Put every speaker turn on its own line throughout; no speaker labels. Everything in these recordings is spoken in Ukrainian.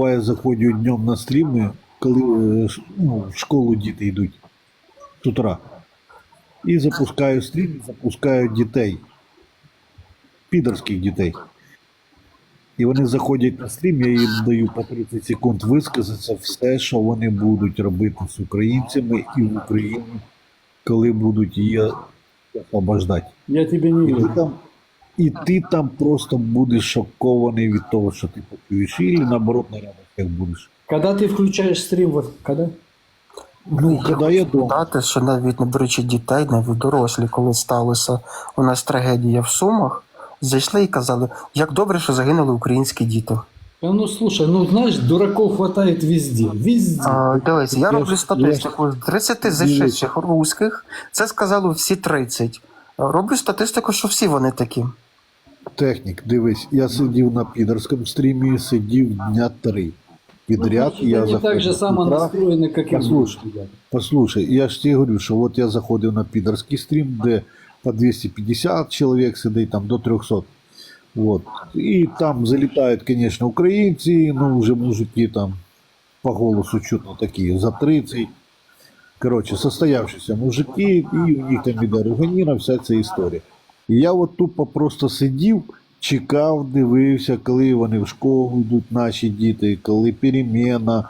буває, заходжу днем на стріми, коли ну, в школу діти йдуть з утра. І запускаю стрім, запускаю дітей, підерських дітей. І вони заходять на стрім, я їм даю по 30 секунд висказатися все, що вони будуть робити з українцями і в Україні, коли будуть її освобождати.
Я тебе не
там, і ти там просто будеш шокований від того, що ти почуєш, і наоборот на радостях будеш.
Когда ты включаешь стрим, вот когда?
Ну, коли я дома.
Дати, що навіть не беручи дітей, навіть дорослі, коли сталося у нас трагедія в Сумах, зайшли і казали, як добре, що загинули українські діти.
Да ну слушай, ну знаешь, дураков хватает везде. Везде.
А, дивись, я
Я
роблю статистику. З 30 зайшедших русських, це сказали всі 30. Роблю статистику, що всі вони такі.
Технік, дивись, я сидів на підерському стрімі, сидів дня три. Підряд
Ну,
я
они так же само настроены, как и мы.
Послушай. Я ж тебе говорю, що от я заходив на підерський стрім, де по 250 чоловік сидить, там до 300. Вот. І там залітають, звісно, українці, ну вже мужики там по голосу чутно такі, за 30. Коротше, состоявшіся мужики, і у них там іде руганіна, вся ця історія. І я от тупо просто сидів, чекав, дивився, коли вони в школу йдуть, наші діти, коли переміна.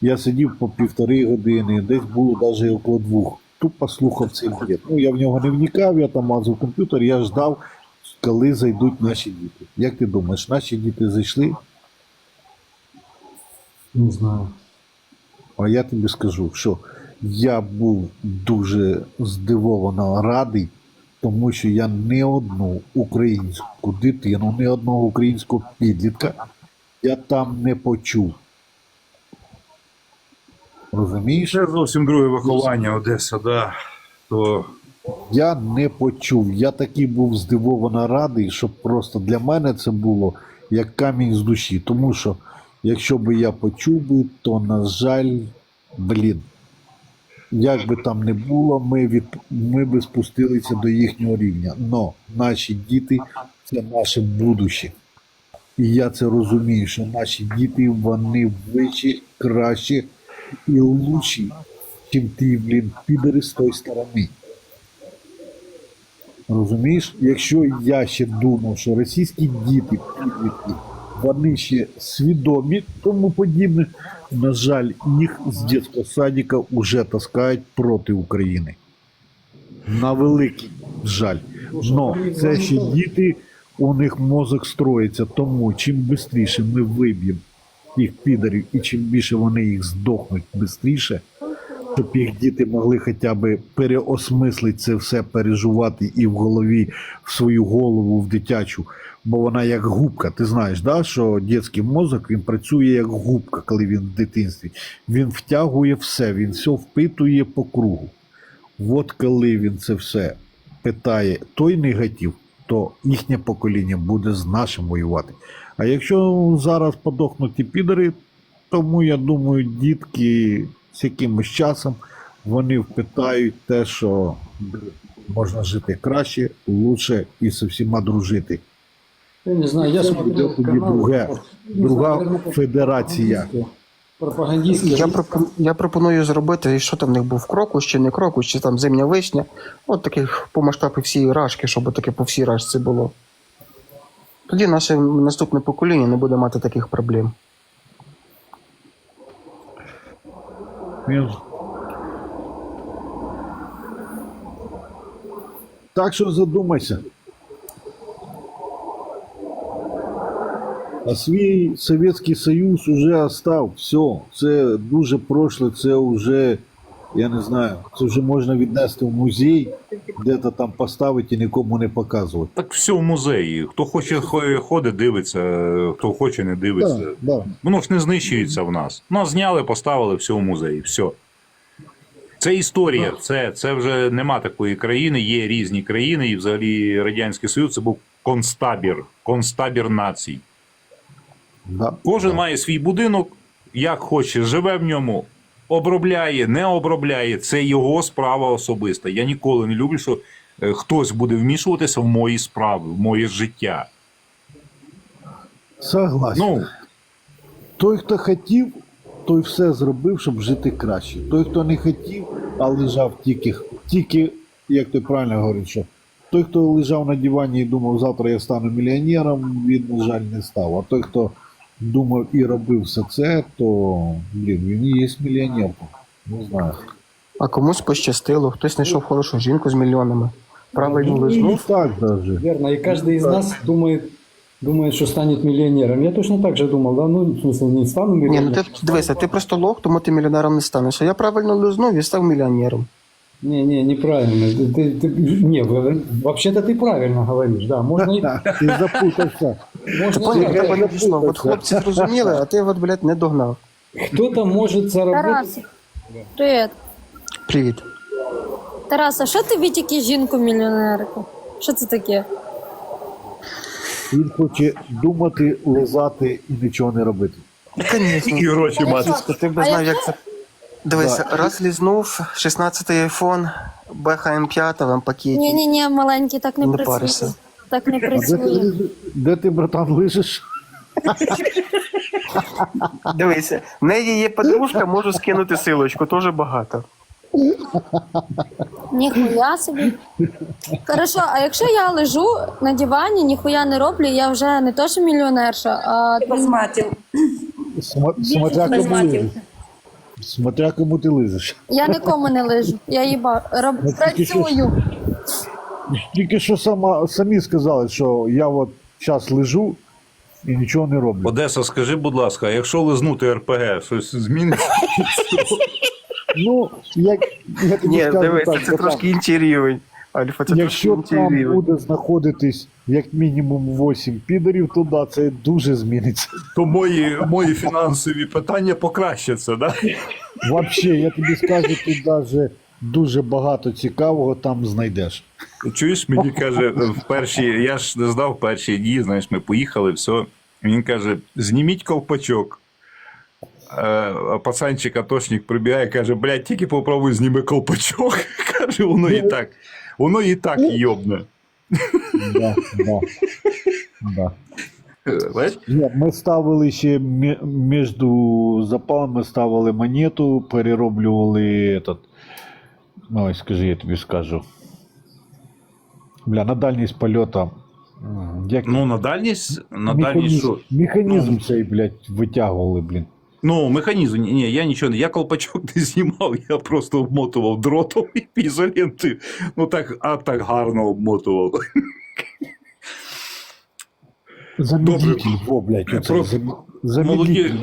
Я сидів по півтори години, десь було навіть около двох. Тупо слухав цей бред. Ну, я в нього не вникав, я там мазав комп'ютер, я ждав, коли зайдуть наші діти. Як ти думаєш, наші діти зайшли?
Не знаю.
А я тобі скажу, що я був дуже здивовано радий, тому що я не одну українську дитину, не одного українського підлітка я там не почув. Розумієш?
Це зовсім друге виховання Одеса, да. То
Я не почув. Я такий був здивовано радий, що просто для мене це було як камінь з душі. Тому що якщо би я почув би, то на жаль, блін. Як би там не було, ми, від, ми би спустилися до їхнього рівня. Но наші діти це наше будуще. І я це розумію, що наші діти вони вищі, кращі і лучші, чим ті, блін, підери з тої сторони. Розумієш, якщо я ще думав, що російські діти, підлітки, вони ще свідомі тому подібне, на жаль, їх з дитячого садика вже таскають проти України. На великий жаль. Но це ще діти, у них мозок строїться, тому чим швидше ми виб'ємо їх підарів і чим більше вони їх здохнуть швидше, щоб їх діти могли хоча б переосмислити це все, переживати і в голові, в свою голову, в дитячу. Бо вона як губка. Ти знаєш, да, що дитячий мозок він працює як губка, коли він в дитинстві. Він втягує все, він все впитує по кругу. От коли він це все питає той негатив, то їхнє покоління буде з нашим воювати. А якщо зараз подохнуть ті підари, тому я думаю, дітки з якимось часом вони впитають те, що можна жити краще, лучше і з всіма дружити.
Я не знаю, я
тоді
канал,
друге,
не
друга
знаю,
федерація.
Я, пропон- я пропоную зробити, що там в них був крокус чи не крокус, чи там зимня вишня. От таких по масштабу всієї рашки, щоб таке по всій рашці було. Тоді наше наступне покоління не буде мати таких проблем.
Він... Так що задумайся. А свій Совєтський Союз уже остав. Все, це дуже прошле, це вже, я не знаю, це вже можна віднести в музей, де-то там поставити і нікому не показувати.
так все в музеї. Хто хоче ходить, дивиться, хто хоче, не дивиться.
Да, да.
Воно ж не знищується в нас. Нас зняли, поставили все в музеї. Все. Це історія. Це, це вже нема такої країни, є різні країни, і взагалі Радянський Союз це був концтабір, концтабір націй.
Да.
Кожен має свій будинок, як хоче, живе в ньому, обробляє, не обробляє. Це його справа особиста. Я ніколи не люблю, що е, хтось буде вмішуватися в мої справи, в моє життя.
Согласен.
Ну,
той, хто хотів, той все зробив, щоб жити краще. Той, хто не хотів, а лежав тільки, тільки як ти правильно говориш, що той, хто лежав на дивані і думав, завтра я стану мільйонером, він, на жаль, не став. А той, хто думав і робив все це, то блін, він і є мільйонер. Не знаю.
А комусь пощастило, хтось знайшов хорошу жінку з мільйонами. Правильно
Ну, і
лизнув.
так даже.
Верно, и каждый из нас думает, думает, что станет миллионером. Я точно так же думал, да, ну, в смысле, не стану
Ні, ну
миллионером.
ти дивися, ти просто лох, тому ти мільйонером не станеш. А я правильно лизнув і став мільйонером.
Не, не, неправильно. Ты, ты- ты- не, вы- вообще-то ты правильно говоришь, да. Можно, и-
Так, Ти запутався.
Ти
можно
поняв,
я-
тебе
я
не дійшло. От хлопці зрозуміли, а ти от, блядь, не догнав.
кто-то может заработать.
Тарас, привіт.
Привіт.
Тарас, а що ти тільки жінку мільйонерку? Що це таке?
Він хоче думати, лизати і нічого не робити.
Ну, Звісно.
І гроші мати.
Ти б
А
знав,
якщо-
як це. Дивися, раз лізнув, 16-й айфон, БХМ 5 в пакеті.
Ні, ні, ні, маленький, так не,
Не
працює.
парися.
Так не
А де ти,
працює.
де ти, братан, лижеш?
Дивися, в неї є подружка, можу скинути силочку, теж багато.
Ніхуя собі. Хорошо, а якщо я лежу на дивані, ніхуя не роблю, я вже не то, що мільйонерша, а
Без матів.
Сма- Смотря Смотря кому ти лизиш.
я нікому не лежу. Я їба роб...
Ну, тільки що
працюю.
Тільки що сама, самі сказали, що я от зараз лежу і нічого не роблю.
Одеса, скажи, будь ласка, а якщо лизнути РПГ, щось зміниться?
Ну, як, я тобі
Ні,
скажу
дивися,
так,
це
братан,
трошки інший рівень. Альфа, це
якщо там
рівень.
буде знаходитись як мінімум 8 підерів, то да, це дуже зміниться.
То мої, мої фінансові питання покращаться, да?
Вообще, я тобі скажу, ти навіть дуже багато цікавого там знайдеш.
Чуєш, мені каже, в перші, я ж не знав перші дні, знаєш, ми поїхали, все. Він каже: зніміть колпачок. Е, А пацанчик атошник прибігає, каже, блядь, тільки попробуй зніми колпачок. Каже, воно і так. Воно і так йобне.
Да, да, да. Ні, ми ставили ще мі- між запалами ставили монету, перероблювали этот. Ну, скажи, я тобі скажу. Бля, на дальність польота. м, Як
Ну, на дальність, на дальність
механізм,
що?
механізм цей, блядь, витягували, блін.
Ну, механізм, ні, ні, я нічого не. Я колпачок не знімав, я просто обмотував дротом і ізоленти. Ну так, а так гарно обмотував.
Замідлитель, во, блядь, оце,
Про-
зам- замідлитель.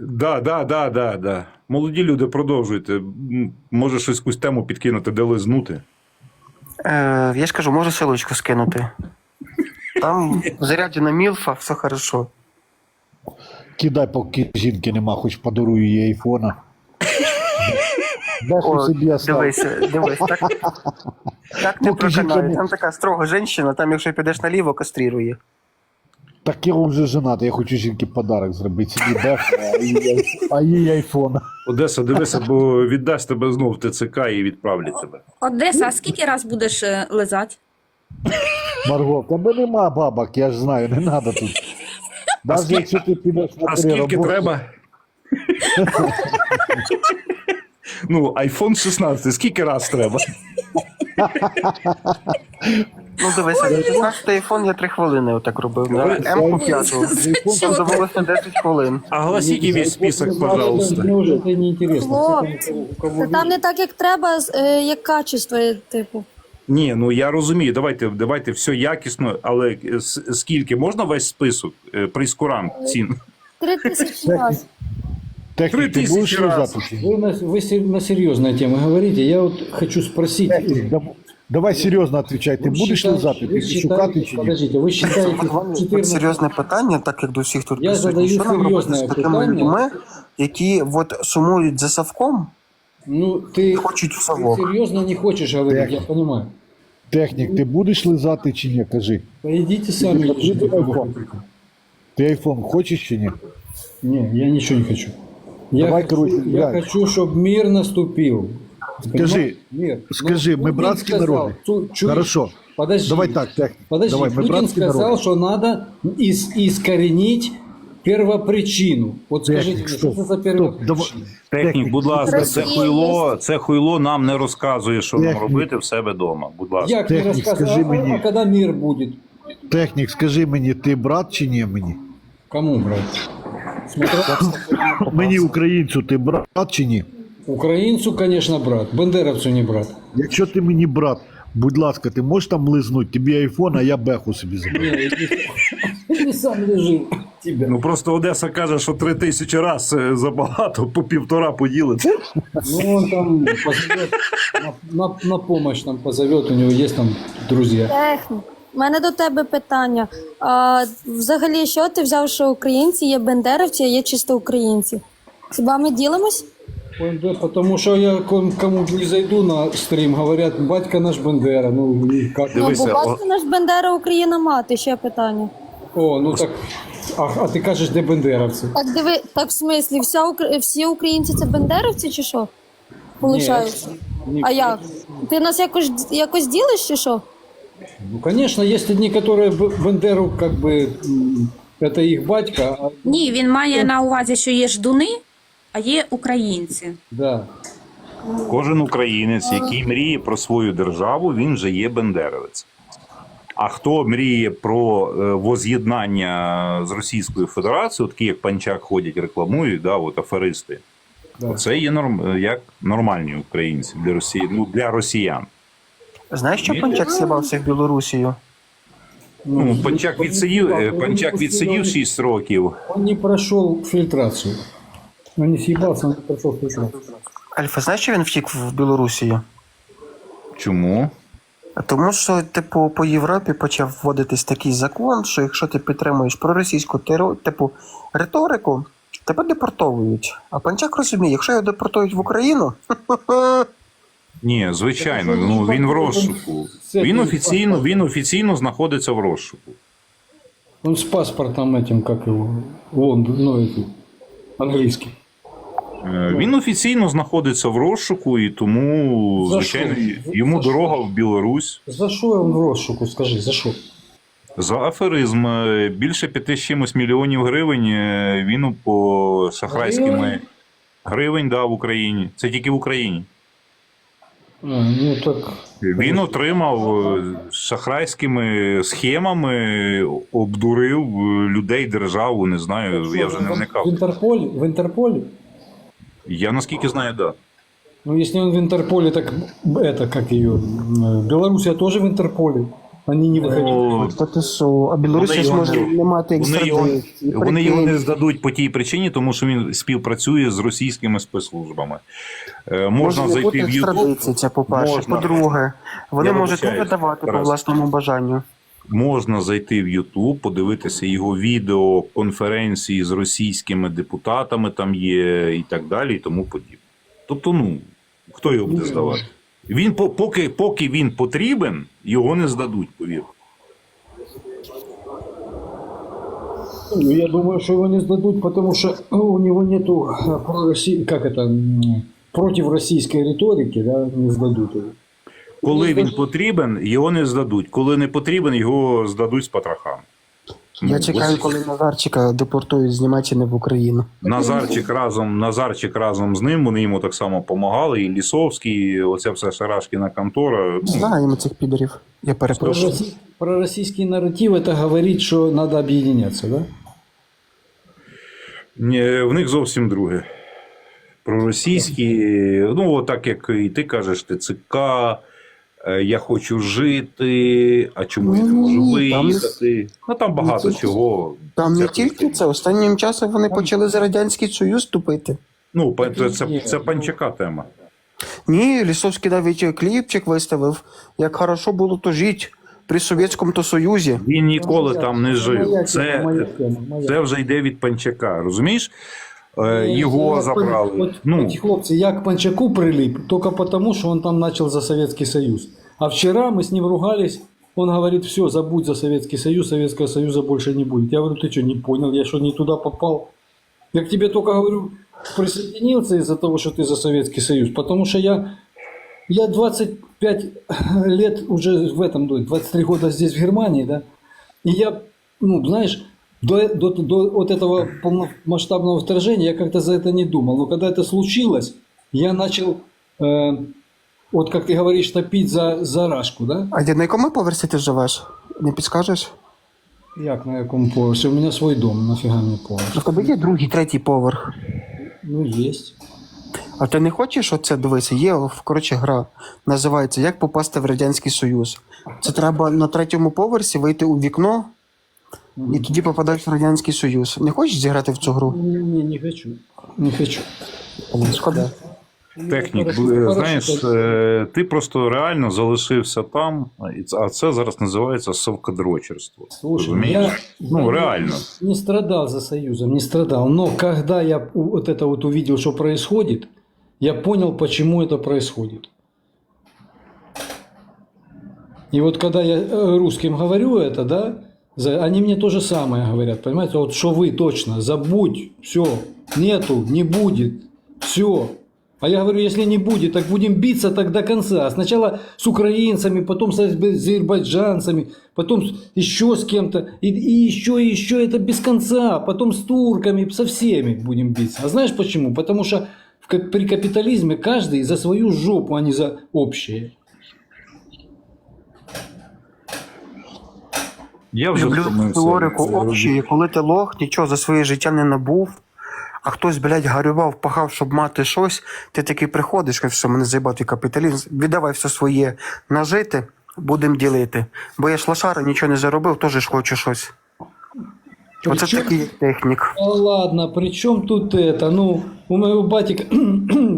Да, да, да, да, да. Молоді люди, продовжуйте. М, Може щось якусь тему підкинути, де лизнути.
Е, я ж кажу, можу силочку скинути. Там заряджена мілфа, все хорошо.
Кидай, поки жінки нема, хоч подарую їй айфона. Дай
О,
собі остав.
дивися, дивись, так, так не
Поки жінка
проканає. Там така строга жінка, там якщо підеш наліво, кастрирує.
Так я вже женатий, я хочу жінки подарок зробити. Собі бех, а їй, а їй айфон.
Одеса, дивися, бо віддасть тебе знов в ТЦК і відправлять тебе.
Одеса, а скільки раз будеш е, лизати?
Марго, в тебе нема бабок, я ж знаю, не треба тут.
Скільки-
якщо ти підеш на
А
три
скільки
роботи,
треба? Ну, iPhone 16, скільки раз треба?
Ну дивися, 16 айфон я 3 хвилини отак робив. На М-ку 5. Там довелося 10 хвилин.
Огласіть весь список, пожалуйста.
Мне уже это неинтересно.
Хлопці, Та там не так, як треба, з- е, як качество, типу.
Ні, ну я розумію, давайте, давайте все якісно, але с- скільки можна весь список е, прейскурант цін?
Три тисячі разів.
технік, ти
Три
будеш
тисячі раз.
лизати чи ні?
Вы на, вы се- на серьезные темы говорите. Я вот хочу спросить.
Технік, дав- Давай серйозно відповідай, ти
Вы
будеш
считаете-
лизати,
вы
ти
считаете-
шукати чи ні?
Подождите, вы считаете
От
14...
серйозне питання, так як до всіх тут
Я
присутніх.
задаю
Що нам робити
серйозне
з такими
питання.
людьми, які от сумують за совком,
Ну, ты,
хочуть в
ты
совок.
серьезно не хочешь говорить,
Так.
я понимаю.
Технік, ти будеш лизати чи ні? Кажи.
Пойдите сами.
Ты
лежите,
iPhone.
кого хотите.
Ти айфон хочеш чи ні?
Не, я ничего не хочу. Я,
Давай,
хочу,
короче,
я
Галь.
хочу, чтобы мир наступил.
Скажи,
Понимаешь? мир.
скажи,
Ну,
мы
Путин
братские
сказал,
народы.
Цу- чуешь?
Хорошо.
Подожди.
Давай так, технік.
Подожди,
Давай, ми
Путин
братські
сказал,
народи.
что надо ис- искоренить первопричину. Вот скажите,
Технік,
мне,
стоп,
что это за
стоп,
первопричина?
давай.
Технік, будь ласка, це
Росія
хуйло, це хуйло нам не розказує, що нам
Технік.
робити в себе вдома. Будь ласка.
Як не
Технік,
рассказывал,
скажи
а,
мені.
а когда мир будет?
Технік, скажи мені, ти брат чи ні мені?
Кому брать? Смотря...
Мені українцю, ти брат чи ні?
Украинцу, конечно, брат. Бандеровцу не брат.
Якщо ти мені брат, будь ласка, ти можеш там лизнуть, тобі айфон, а я беху собі заберу.
Ты сам лежи. Тебя.
Ну просто Одеса каже, що три тисячі раз забагато, по півтора поділити.
Ну, он там позовет, на, на, на помощь нам позовет, у него есть там друзья.
Технік. У мене до тебе питання. А, взагалі, що ти взяв, що українці є бендеровці, а є чисто українці? Хіба ми ділимось?
Ой, да, потому что я ком- кому не зайду на стрим, говорят, батька наш Бандера, ну и как?
Ну, бо
о-
батько наш Бендера Україна мати, ще питання.
О, ну так, а, а ти кажеш, де бандеровці?
Так диви, так в смислі, вся, Укра- всі українці це бендеровці чи що? Получається.
Ні.
А як? Ти нас якось, якось ділиш чи що?
Ну, конечно, есть одни, которые Б- Бандеру, как бы, м, это их батька, а,
Ні, він має на увазі, що є ждуни, а є українці.
да.
Кожен українець, який мріє про свою державу, він вже є бендеровець. А хто мріє про е, воз'єднання з Російською Федерацією, такі як панчак ходять, рекламують, да, от аферисти,
Да.
це є норм, е, як нормальні українці для Росії, ну для росіян.
Знаєш, що Панчак з'їбався в Білорусію?
Ну, панчак відсидів, е, панчак відсидів 6 років.
Он не прошел фильтрацию. Он не съебался, он не прошел фильтрацию.
Альфа, знаєш, що він втік в Білорусію?
Чому?
Тому що, типу, по Європі почав вводитись такий закон, що якщо ти підтримуєш проросійську типу, риторику, тебе депортовують. А панчак розуміє, якщо його депортують в Україну,
Ні, звичайно, ну він в розшуку. Він офіційно, він офіційно знаходиться в розшуку.
Он с паспортом этим, как его, Лондон, ну.
Е, Він офіційно знаходиться в розшуку, і тому,
За
звичайно,
що?
йому
За
дорога
що?
в Білорусь.
За що он в розшуку, скажи, за що?
За аферизм е, більше п'яти з чимось мільйонів гривень е, він по шахрайськими
Гривень?
гривень да, в Україні. Це тільки в Україні.
А, ну так,
Він отримав е, шахрайськими схемами, обдурив е, людей, державу. Не знаю, я вже не
в
вникав.
В Интерполе?
Я наскільки знаю, так. Да.
Ну, если он в Интерполе, так это, как ее, Белоруссия тоже в Интерполе. Они не.
Ну,
ти що, а Білорусі
Вони його
зможе
не-
не мати
Вони
екстрадиції.
вони його не здадуть по тій причині, тому що він співпрацює з російськими спецслужбами. Е, можна
Може
зайти в YouTube,
екстрадиції, по-перше.
Можна.
По-друге, вони
Я
можуть не видавати по власному бажанню.
Можна зайти в YouTube, подивитися його відео, конференції з російськими депутатами там є і так далі, і тому подібне. Тобто, ну хто його буде здавати? Він поки, поки він потрібен, його не здадуть, повір.
Ну, я думаю, что его не сдадут, потому что ну, у него нету э, пророси- как это, против российской риторики, да, не сдадут его.
Коли він потрібен, його не здадуть. Коли не потрібен, його здадуть з потрохами.
Я
Ну,
чекаю,
ось
коли Назарчика депортують з Німеччини в Україну.
Назарчик разом, Назарчик разом з ним, вони йому так само допомагали. І Лісовський, і оця вся Шарашкіна контора. Ну,
Знаємо цих підерів. Я перепрошую.
Пророси- Пророссийский нарратив это говорит, что надо объединяться, да?
ні, в них зовсім друге. Проросійські, ну, так як і ти кажеш, ТЦК, я хочу жити, а чому я не можу
Ні, там?
Ну там багато
Ні,
чого.
Там не тільки це, останнім часом вони почали за Радянський Союз вступити.
Ну, це, це, це
ну-
панчака тема.
Ні, Лісовський навіть кліпчик виставив, як хорошо було то жити при Совєтському то Союзі.
Він ніколи там не жив. Це, це вже йде від панчака, розумієш? Е,
Ну,
Його
я
забрали. Ну,
Эти хлопцы, я к Панчаку прилип только потому, что он там начал за Советский Союз. А вчера мы с ним ругались, он говорит, все, забудь за Советский Союз, Советского Союза больше не будет. Я говорю, ты что, не понял, я что, не туда попал? Я к тебе только говорю, присоединился из-за того, что ты за Советский Союз, потому что я, я 25 лет уже в этом, ну, 23 года здесь, в Германии, да, и я, ну, знаешь, До, до, до вот этого полномасштабного вторжения я как-то за это не думал. Но когда это случилось, я начал, э, вот как ты говоришь, топить за, за рашку, да?
А де на якому поверсі ти живеш? Не підскажеш?
Як на якому поверсі? У мене свій дом, нафіга мені поверх?
В тебе є другий, третій поверх.
Ну, есть.
А ти не хочеш оце дивися? Є в- коротше гра. Називається Як попасти в Радянський Союз. Це треба на третьому поверсі вийти у вікно і тоді попадаєш в Радянський Союз. Не хочеш зіграти в цю гру?
Не, не, не хочу. Не хочу.
Блін, Шкода.
Технік,
Хорошо,
б-
хорошо,
знаєш,
так.
е, ти просто реально залишився там, і це- а це зараз називається совкадрочерство.
Слушай,
Розумієш?
я
Ну, реально.
не страдал за Союзом, не страдал. Но когда я у- вот это вот увидел, что происходит, я понял, почему это происходит. И вот когда я э, русским говорю это, да, за- они мне то же самое говорят, понимаете, вот что вы точно, забудь, все, нету, не будет, все. А я говорю, если не будет, так будем биться так до конца. Сначала с украинцами, потом с азербай- азербайджанцами, потом еще с кем-то, и, и еще, и еще это без конца. Потом с турками, со всеми будем биться. А знаешь почему? Потому что в при капитализме каждый за свою жопу, а не за общее.
Я вже
Люблю
втомився
теорику
від цього.
общої, коли ти лох, нічого за своє життя не набув, а хтось, блядь, гарював, пахав, щоб мати щось, ти такий приходиш, кажеш, що мене заїбати капіталізм, віддавай все своє нажити, будемо ділити. Бо я ж лошара, нічого не заробив, теж ж хочу щось. Оце
Причем-
такий технік.
Да ладно, при чем тут это? Ну, у моего батика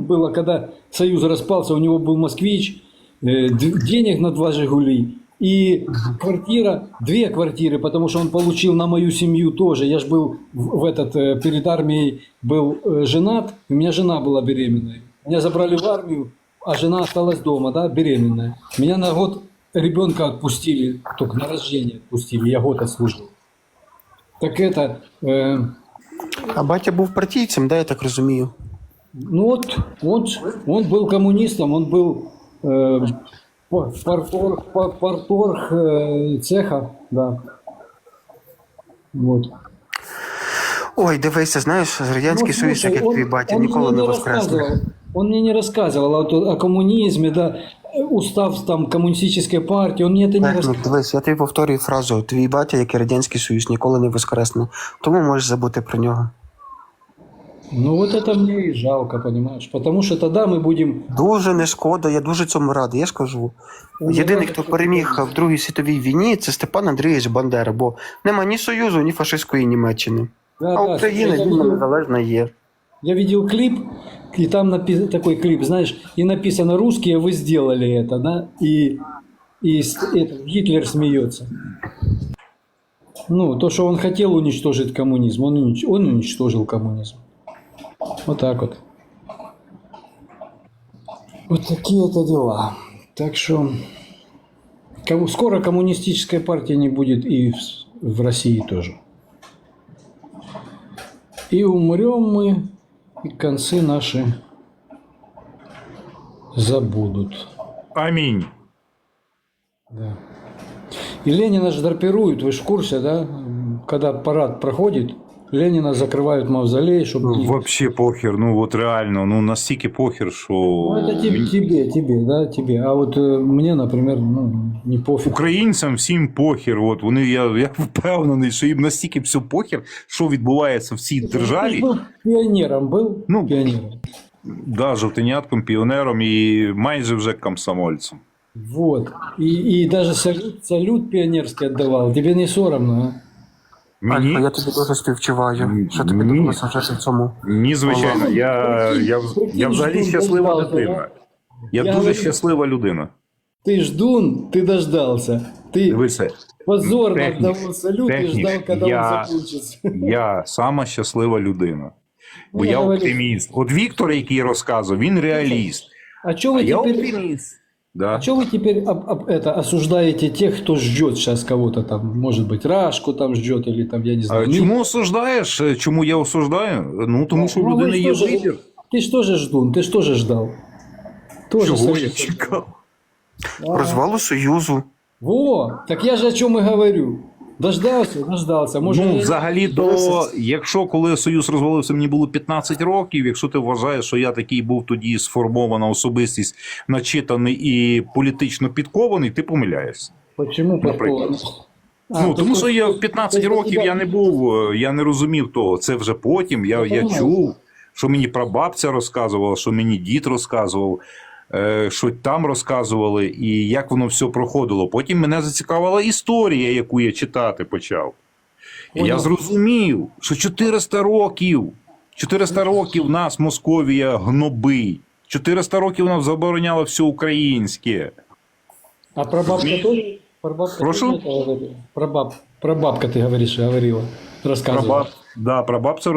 было, когда Союз распался, у него был москвич, э, д- денег на два «Жигули» и квартира, две квартиры, потому что он получил на мою семью тоже. Я же был в этот, э, перед армией был э, женат, у меня жена была беременная. Меня забрали в армию, а жена осталась дома, да, беременная. Меня на год ребенка отпустили, только на рождение отпустили, я год отслужил. Так это, э,
А батя був партійцем, да, я так розумію.
ну вот, вот, он был коммунистом, он был э, парторг, па- парторг э, цеха, да. Вот.
Ой, дивися, знаєш, Радянський
Ну,
Союз,
слушай,
як і
он-
твій батя,
он
ніколи
мне
не воскресне.
рассказывал- Он мне не рассказывал о, то- о коммунизме, да, э, устав там коммунистической партии, он мне это не
Технік,
рассказывал.
дивись, я тобі повторюю фразу: твій батя, як і Радянський Союз, ніколи не воскресне. Тому можеш забути про нього.
Ну вот это мне и жалко, понимаешь, потому что тогда мы будем...
Дуже не шкода, я дуже цьому радий. Я ж кажу. Єдиний, хто переміг в Другій світовій війні, це Степан Андрійович Бандера, бо нема ні Союзу, ні фашистської Німеччини.
Да,
А
да,
Україна
я
вільна
видел-
незалежна є.
Я видел клип, и там напи- такой клип, знаешь, и написано «Русские, вы сделали это», да, и, и с- это, Гитлер смеется. Ну, то, что он хотел уничтожить коммунизм, он, унич- он уничтожил коммунизм. Вот так вот. Вот такие это дела. Так что кому- скоро коммунистической партии не будет и в, в России тоже. И умрем мы, и концы наши забудут.
Амінь.
Да. И Ленина же драпируют, вы же в курсе, да? Когда парад проходит, Ленина закрывают мавзолей, чтобы...
Ну, Вообще похер, ну от реально, ну настільки похер, що
Ну, это тебе, тебе, тебе, да, тебе. А вот э, мне, например, ну, не пофиг.
українцям всім похер. От вони я, я впевнений, що їм настільки все похер, що відбувається в цій
Ты
державі.
ж был пионером, был
Ну,
пионером.
Да, жовтенятком, піонером і майже вже комсомольцем.
Вот. И, и даже салют, салют пионерский отдавал. Тебе не соромно, а?
Мені
Альфа, я тобі дуже співчуваю,
Ні,
що тобі
ні.
довелося жити в цьому.
ні, звичайно, я, я, я взагалі щаслива людина. Я
Я
дуже
говорю-
щаслива людина.
Ты ждун, ты дождался. Ты
Дивися,
позорно
Техник,
отдавал салют и
техник,
ждал, когда
я-
он закончится.
я сама щаслива людина. Бо
Ну,
я
я говорю-
оптиміст. От Віктор, який розказував, він реаліст.
А что вы
А я
теперь...
оптиміст.
А
Да.
что вы теперь об- об- это, осуждаете тех, кто ждет сейчас кого-то там, может быть, Рашку там ждет или там, я не знаю.
А
Мит-
чому осуждаєш? Чому я осуждаю? Ну тому що в
Ну,
людини
вы
є
что же-
вибір.
Ты что же ждун, ты что же ждал? Тоже
Чого
Союз.
я чекав?
А,
Розвалу Союзу.
Во, так я же о чем и говорю. Дождався, дождався. Може,
ну, взагалі, то якщо коли Союз розвалився, мені було 15 років. Якщо ти вважаєш, що я такий був тоді сформована особистість, начитаний і політично підкований, ти помиляєшся.
Почему
Наприклад.
подпол? А,
ну
то
тому що я в 15
ти
років
тебе-
я не був, я не розумів того. Це вже потім. Я, я чув, що мені прабабця розказувала, що мені дід розказував. е, Що там розказували, і як воно все проходило. Потім мене зацікавила історія, яку я читати почав. І я
Понял.
зрозумів, що 400 років, 400 років нас Московія гнобить. 400 років нам забороняла все українське.
А прабабка
Змі-
тоже? Прабабка
Прошу?
тоже это говорила? Прабаб, прабабка, ты говоришь, говорила, рассказывала.
Прабаб, да, прабабця